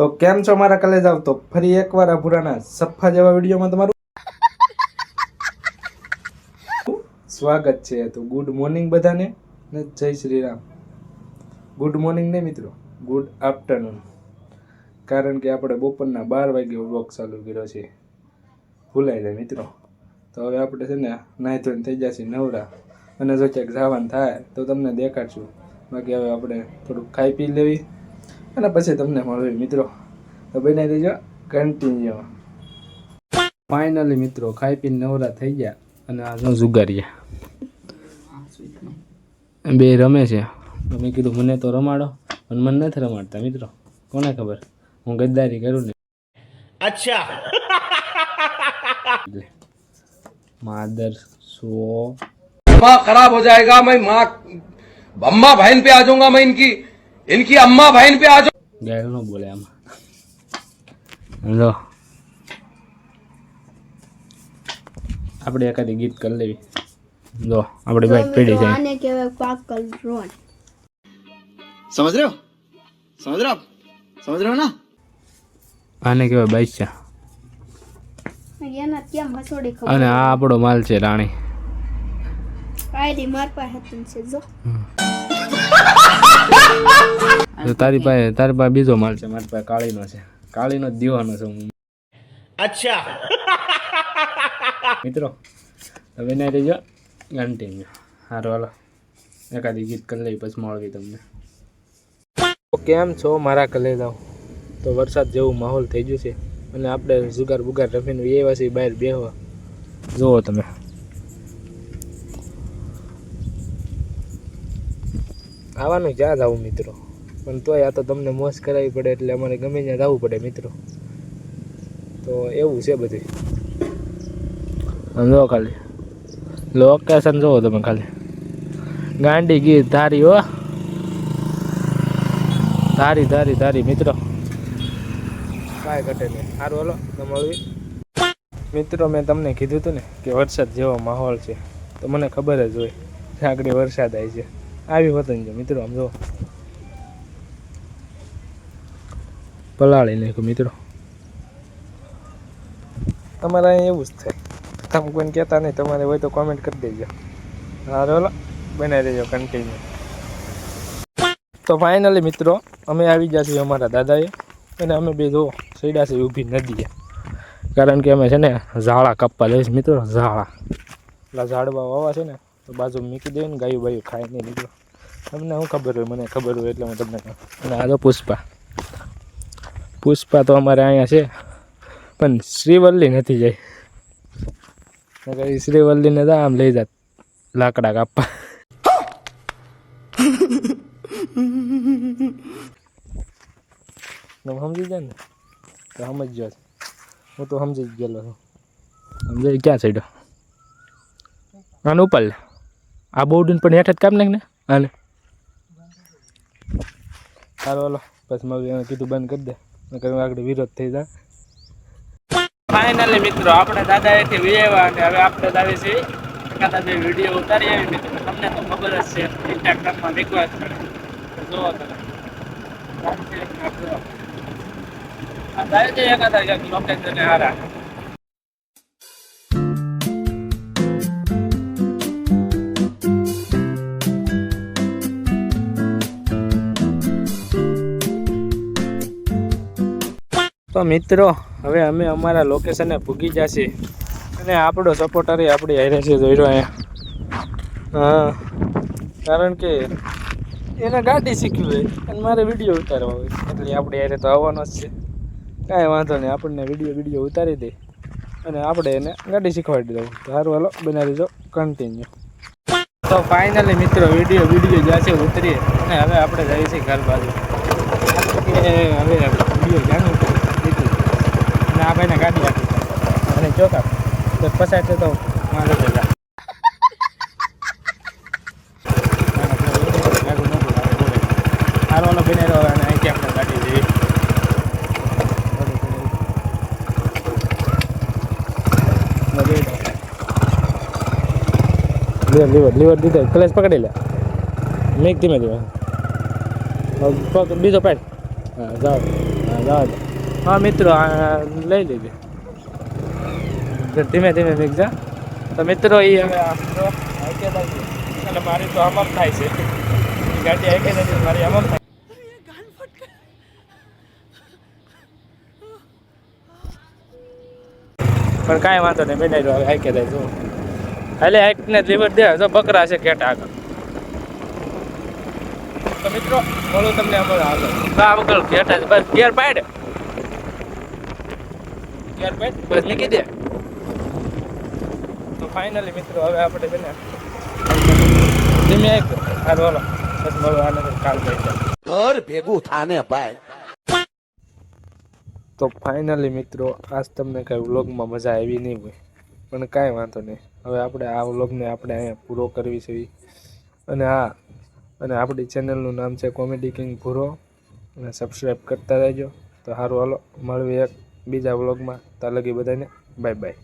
તો કેમ છો મારા કલેજ આવતો? ફરી એકવાર આ પુરાના સફા જેવા વિડીયોમાં તમારું સ્વાગત છે તો. ગુડ મોર્નિંગ બધાને ને જય શ્રી રામ ગુડ મોર્નિંગ ને મિત્રો. ગુડ આફ્ટરનૂન કારણ કે આપણે બપોરના બાર વાગે વ્લોગ ચાલુ કર્યો છે. ભૂલાઈ જાય મિત્રો. તો હવે આપણે છે ને નાહી ધોઈને થઈ જશે નવરા. અને જો ક્યાંક જવાનું થાય તો તમને દેખાડશું. બાકી હવે આપણે થોડુંક ખાઈ પી લેવી. અને પછી તમને મળવી મિત્રો તો બનાવી દેજો કન્ટિન્યુ ફાઇનલી મિત્રો ખાઈ પીને નવરા થઈ ગયા અને આ જો જુગારીયા બે રમે છે તો મેં કીધું મને તો રમાડો પણ મને નથી રમાડતા મિત્રો કોને ખબર હું ગદ્દારી કરું ને अच्छा એટલે માદર સો माँ खराब हो जाएगा मैं माँ अम्मा बहन पे आ जाऊंगा मैं इनकी इनकी अम्मा बहन पे आ जाऊंगा ગાયલ નો બોલે આમાં લો આપણે એકાદી ગીત કરી લેવી જો આપણે બાઈક પેઢી છે આને કહેવાય પાકલ રોન समझ रहे हो समझ रहे हो आप समझ रहे हो ना આને કહેવાય બાઈક છે એના કેમ હસોડી ખબર અને આ આપણો માલ છે રાણી કાયરી માર પાસે હતું છે જો તો તારી પાસે તારી પાસે બીજો માલ છે મારી પાસે કાળીનો છે. કાળીનો જ દીવાનો છે હું. અચ્છા. મિત્રો હવે ના રહીજો ઘંટી સારું હાલો. એકાદી ગીત કરી લઈ પછી મળવી તમને. કેમ છો? મારા કલેજાઓ. તો વરસાદ જેવું માહોલ થઈ ગયું છે. અને આપણે જુગાર બુગાર રમીને એવા છીએ બહાર બેહવા. જુઓ તમે. આવવાનું જ જવું મિત્રો. પણ તોય આ તો તમને મોસ કરાવી પડે એટલે અમારે ગમે ત્યાં જવું પડે મિત્રો. તો એવું છે બધું સમજો ખાલી. લોકેશન જોવો તમે ખાલી. ગાંડી ગીર ધારી હો. ધારી ધારી ધારી મિત્રો. કાંઈ ઘટે નહીં. સારું હલો તમારું મિત્રો, મેં તમને કીધું હતું ને કે વરસાદ જેવો માહોલ છે. તો મને ખબર જ હોય, આગળ વરસાદ આવી છે. આવી ને જો, મિત્રો, આમ જો. પલાળી નાખ્યું, મિત્રો. તમારે અહીંયા એવું જ થાય. તમે કોઈને કહેતા નહીં, તમારે હોય તો કોમેન્ટ કરી દેજો. હારો ઓલા બનાવી દેજો કન્ટિન્યુ તો ફાઇનલી મિત્રો, અમે આવી ગયા છીએ અમારા દાદાએ અને અમે બે જો સૈડા છે, ઊભી નદીએ. કારણ કે અમે છે ને ઝાડા કાપવા જઈશ મિત્રો, ઝાડા. પેલા ઝાડવા વાવા છે ને તો બાજુ મૂકી દઈએ ને ગાયું બાયું ખાય નહીં મિત્રો તમને શું ખબર હોય? મને ખબર હોય એટલે હું તમને અને આ તો પુષ્પા. પુષ્પા તો અમારે અહીંયા છે, પણ શ્રીવલ્લી નથી જાય નકર ઈ શ્રીવલ્લીને તો આમ લઈ જાત લાકડા કાપવા. સમજી જાય ને? તો સમજ્યો હું તો સમજી જ ગયેલો છું. સમજાય? ક્યાં સાઈડ આને ઉપર આ બોર્ડને પણ હેઠ જ કામ નાખ ને હાલે સારું હાલો. પછી મેં કીધું બંધ કરી દે. નકર આગળ વિરોધ થઈ જાય ફાઇનલી મિત્રો આપણે દાદા એથી વિયેવા અને હવે આપણે દાવી છે એકાદા બે વીડિયો ઉતારી આવી મિત્રો તમને તો ખબર જ છે. ઇન્સ્ટાગ્રામમાં મૂકવા જ પડે જોવો તમે. આ દાવી છે એકાદા લોકેશન હારા. તો મિત્રો, હવે અમે અમારા લોકેશને ભૂગી જશે. અને આપણો સપોર્ટર આપણી હારે છે જોઈ અહીંયા. હા. કારણ કે એને ગાડી શીખવી હોય અને મારે વીડિયો ઉતારવા હોય. એટલે આપણે હારે તો આવવાનો જ છે. કાંઈ વાંધો નહીં, આપણને વીડિયો વીડિયો ઉતારી દે. અને આપણે એને ગાડી શીખવાડી દઉં સારું હાલો બનાવી દો કન્ટિન્યુ તો ફાઇનલી મિત્રો, વીડિયો વીડિયો જ્યાં છે ઉતરીએ. અને હવે આપણે જઈએ છીએ ઘર બાજુ. હવે વીડિયો ઉતરે અને આ ભાઈને ગાડી આપી. અને ચોખા તો પસાર છે તો મારે ભેગા સારો ઓલો બને અને અહીંથી આપણે ગાડી લીવર લીવર લીવર દીધો, ક્લેશ પકડી લે. મેક ધીમે ધીમે. બીજો પેટ હા, જાઓ. હા દે હા, મિત્રો લઈ તો ધીમે ધીમે ભીગજા તો મિત્રો એ હવે અને મારી તો અમર થાય છે. ગાડી હાઈકે નથી મારી અમર થાય. પણ કાંઈ વાંધો નહીં બેઠા રહ્યો હાઈકે થાય જો એટલે હાઈકને લીવર દે જો બકરા છે કેટ આગળ. તો મિત્રો, બોલો તમને અમારે આગળ આગળ ઘેટા બસ ગેર પાડ. ગેર પાડ બસ નીકળી દે તો ફાઇનલી મિત્રો હવે આપણે છે ને ધીમે એક હાલો હાલો. બસ હવે આને કાલ ઘર ભેગું થાને ભાઈ. તો ફાઇનલી મિત્રો આજ તમને કાંઈ વ્લોગમાં મજા આવી નહીં હોય. પણ કાંઈ વાંધો નહીં. હવે આપણે આ વ્લોગને આપણે અહીંયા પૂરો કરવી છે અને હા અને આપણી ચેનલનું નામ છે કોમેડી કિંગ ભૂરો. અને સબસ્ક્રાઈબ કરતા રહેજો. તો સારું હાલો. મળવી એક બીજા વ્લોગમાં. તાલગી લગી બધાને. Bye bye.